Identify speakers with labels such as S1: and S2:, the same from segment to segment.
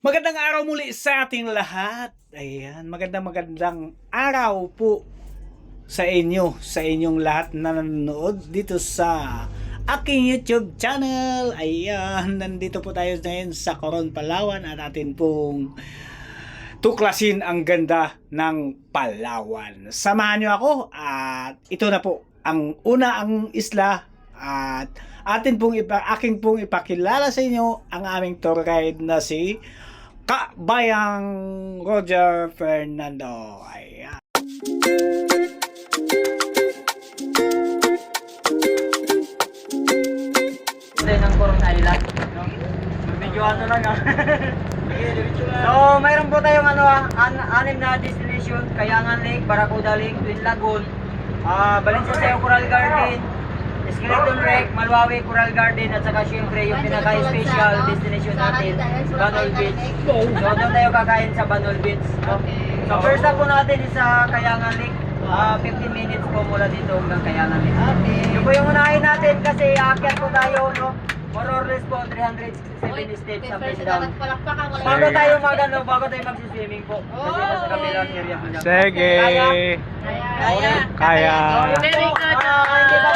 S1: Magandang araw muli sa ating lahat. Ayan, magandang magandang araw po sa inyo, sa inyong lahat na nanonood dito sa aking YouTube channel. Ayan, nandito po tayo ngayon sa Coron, Palawan at atin pong tuklasin ang ganda ng Palawan. Samahan niyo ako at ito na po ang una ang isla at atin pong ipa, aking pong ipakilala sa inyo ang aming tour guide na si Kabayang Roger Fernando. Ayan.
S2: Hindi ng Coron Island.
S3: Medyo ano lang.
S2: So, mayroon po tayong ano ah, an anim na destination, Kayangan Lake, Barracuda Lake, Twin Lagoon, ah Valencia Coral Garden, Skeleton Wreck, Malwawi Coral Garden, at saka syempre yung pinaka-special destination natin, Banol Beach. So, doon tayo kakain sa Banol Beach. No? So, first stop po natin is sa Kayangan Lake. Ah, 15 minutes po mula dito hanggang Kayangan Lake. Yun po yung unahin natin kasi aakyat po tayo, no? More or less po, 367 steps up and down. Bago tayo mag ano, bago tayo mag-swimming po. Kasi nasa kabilang area po niya.
S1: Sige.
S2: Kaya?
S1: Kaya.
S2: Yun po, ah, hindi pa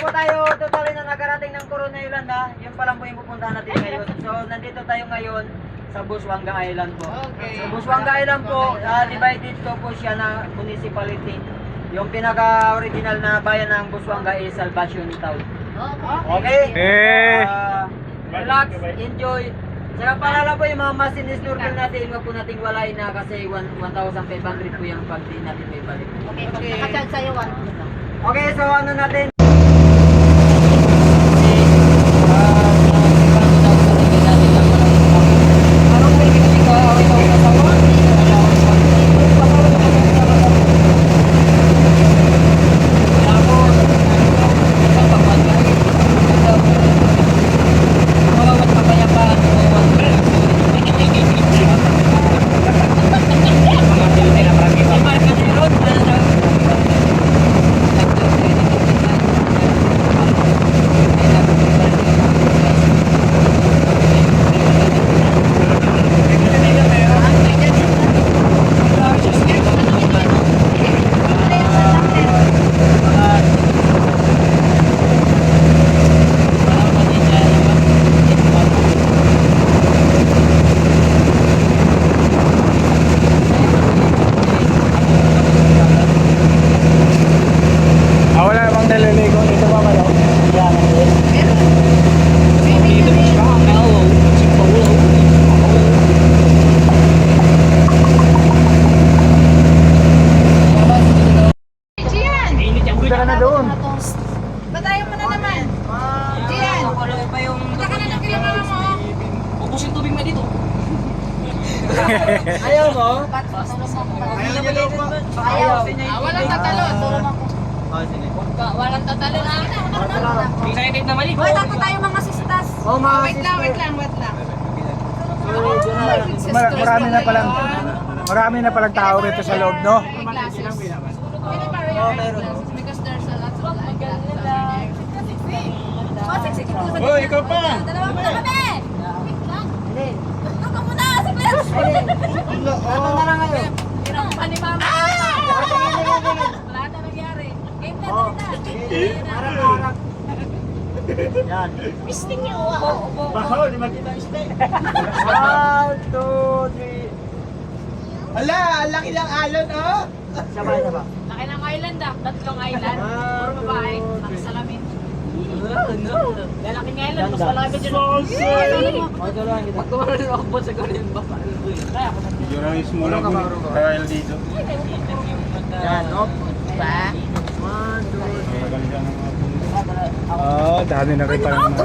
S2: po. Tayo totally na nakarating ng Corona Island ha. Yun pa lang po yung pupuntahan natin ngayon. So, nandito tayo ngayon sa Buswanga Island po. Sa Buswanga Island po, ah, divided to po siya na municipality. Yung pinaka-original na bayan ng Buswanga is Salvacion Town. Okay?
S1: Eh.
S2: Ah, relax, enjoy. Saka paalala po yung mga machine snorkel natin, huwag po nating walain na kasi 1 1,500 po yung pag natin may balik. Okay, so ano natin?
S1: Ah, wala namang naliligo dito pa pala.
S4: Gian!
S1: Punta ka na doon.
S4: Batayan mo na naman. Gian!
S2: Ano pa yung
S4: Punta ka na ng kinamama mo.
S2: Ubusin tubig na dito. Ayaw mo?
S4: Ayaw
S2: niya daw po.
S4: Ayaw. Ah, walang tatalo.
S2: Oh, sige.
S4: Walang tatalo na.
S2: Excited naman ikaw.
S4: Hoy, tapo tayo mga sistas.
S2: Oh, mga
S4: Wait lang, wait lang, wait lang.
S1: Mar- marami na palang marami na palang tao rito sa loob, no?
S4: Oh, meron. Because there's a lot of like that. Oh, sige, sige.
S1: Oh, ikaw pa.
S4: Dalawa mo na kami. Wait lang. Ito ka muna, saglit.
S2: Ano na lang ngayon?
S4: Hirap pa. Wala na nangyari. Game na.
S2: Yan.
S4: Pisting niyo. Upo, upo.
S3: Bako, di makita yung steak.
S2: One, two, three.
S3: Ala, laki ng alon, oh.
S2: Sabay na ba?
S4: Laki ng island ah. Tatlong island. Puro babae. Nakasalamin. Lalaki ng island. Mas malaki dyan.
S2: Oh, kita. Pagkawalan ng ako sa ganyan ba? Kaya ako sa
S3: Yun ang ismula ko kaya dito.
S2: Yan, no?
S4: Ba?
S2: One, two, three.
S1: Oh, dami na rin palang mga.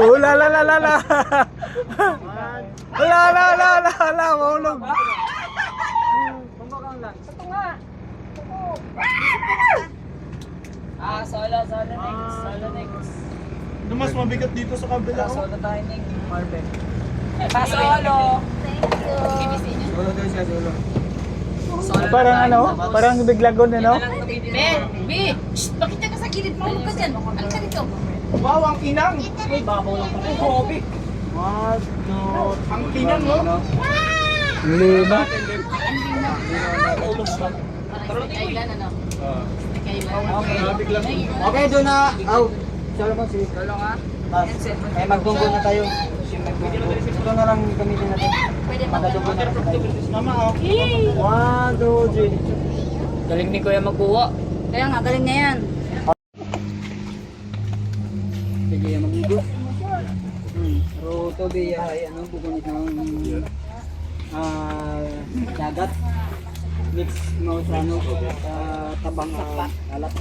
S1: Oh, la la la la la. La la la la la, mahulog.
S2: Kumbakang lang. Ito nga. Ah, solo, solo next. Solo next.
S3: Ano mas mabigat dito sa kabila? oh?
S2: Solo tayo next. Marvin. Pa solo.
S4: Kibisi niya.
S3: Solo daw siya, solo.
S2: Solo
S1: Parang ano, parang biglagon ano?
S4: Ben, B, shh, bakit ka sa gilid mo? Huwag ka dyan. Ano ka dito?
S3: Wow, ang inang!
S2: Uy, babaw lang pala. Hobi. One, two, Ang pinang mo.
S1: Lima.
S4: Parang stick island, ano?
S2: Okay. Okay, doon na. Aw. Solo mo si Solo nga. Eh, magdunggo na tayo. Ito na lang gamitin natin. Magdunggo na lang tayo.
S3: Mama, oh.
S2: One, two, three.
S5: Galing ni Kuya magbuwa.
S4: Kaya nga, galing na yan.
S2: Sige, magdugo. Hmm. Pero ito ano, bukunit ng ah dagat. Mix mo sa ano, sa tabang uh, alat.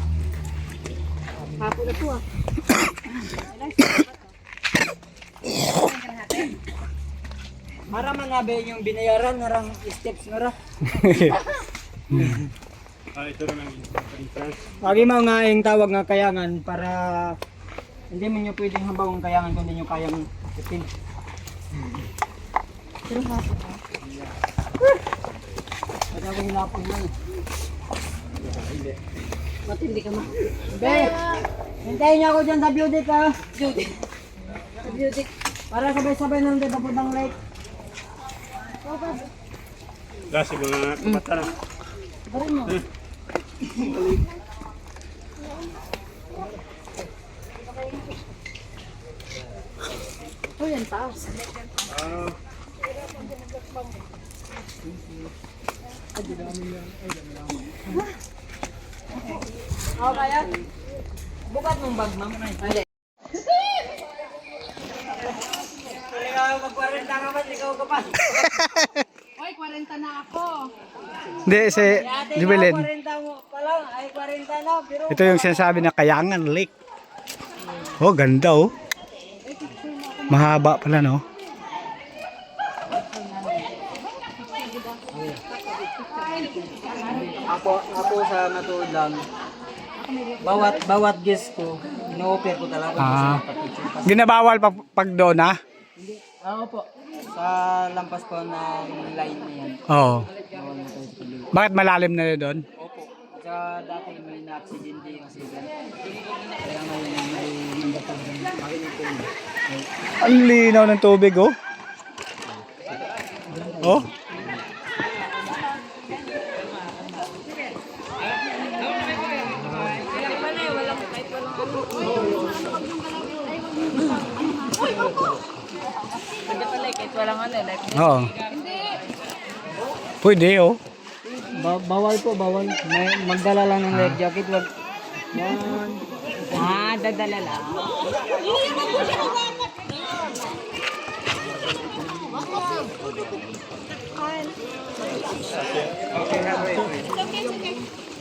S4: Hapo na to ah.
S2: Mara man nabe yung binayaran, narang steps nara.
S3: Ah, ito na lang. entrance.
S2: Lagi mo nga yung tawag nga kayangan para hindi mo nyo pwedeng habang ang kayangan kundi nyo kayang ipin.
S4: Pero hapo na.
S2: At ako hinapon lang.
S4: Ba't hindi ka ma...
S2: Be! Hintayin niyo ako dyan sa beauty ka.
S4: Beauty. Beauty.
S2: Para sabay-sabay nang tayo papuntang lake.
S3: Kasi mga mata lang.
S4: Barin mo. Oh, yan taas.
S2: Ako kaya? Bukat mong bag, ma'am.
S4: Hindi.
S2: Hindi ka mag-40 ka ba? Ikaw ka pa.
S4: Oy, 40 na ako.
S1: Hindi, si Jubilin.
S2: 40 mo pa. Ay, 40 na. Pero
S1: Ito yung sinasabi na Kayangan Lake. Oh, ganda oh. Mahaba pala no.
S2: Ako, ako sa natuod lang. Bawat bawat guest ko, ino-offer ko talaga
S1: Ah.
S2: sa.
S1: Ginabawal pa pag doon ha?
S2: Oo po. Sa lampas po ng line na yan.
S1: Oo. Bakit malalim na yun doon?
S2: Opo. Saka dati may na-accidente kasi dyan. Kaya ngayon may mandatag dyan. Makinig ko.
S1: Ang linaw ng tubig oh. Oh.
S5: Pwede pala kahit walang ano, like,
S1: Oo. Pwede oh.
S2: Ba- bawal po, bawal. May magdala lang ng life jacket. Wag. Yan.
S5: ah, dadala lang.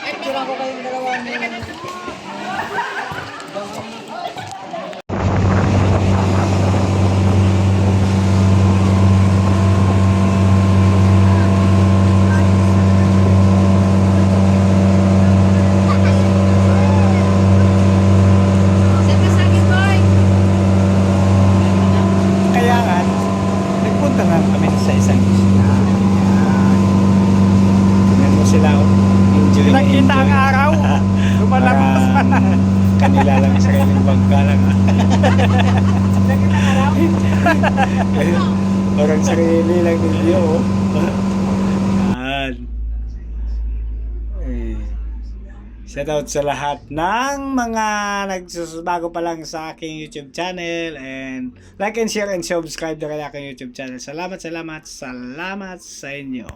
S2: Picture ko kayong dalawa ni
S4: Siyempre sa akin, boy.
S1: Kayangan, nagpunta nga kami sa isang isla. Ayan. Tingnan mo sila oh. Enjoy na
S3: Nakita ang
S1: enjoy.
S3: araw. Lumalabas pa na.
S1: Kanila lang sa kanilang bangka lang. Parang sarili lang ninyo. oh. Yan. Eh. Shout out sa lahat ng mga nagsusubago pa lang sa aking YouTube channel and like and share and subscribe na kaya aking YouTube channel. Salamat, salamat, salamat sa inyo.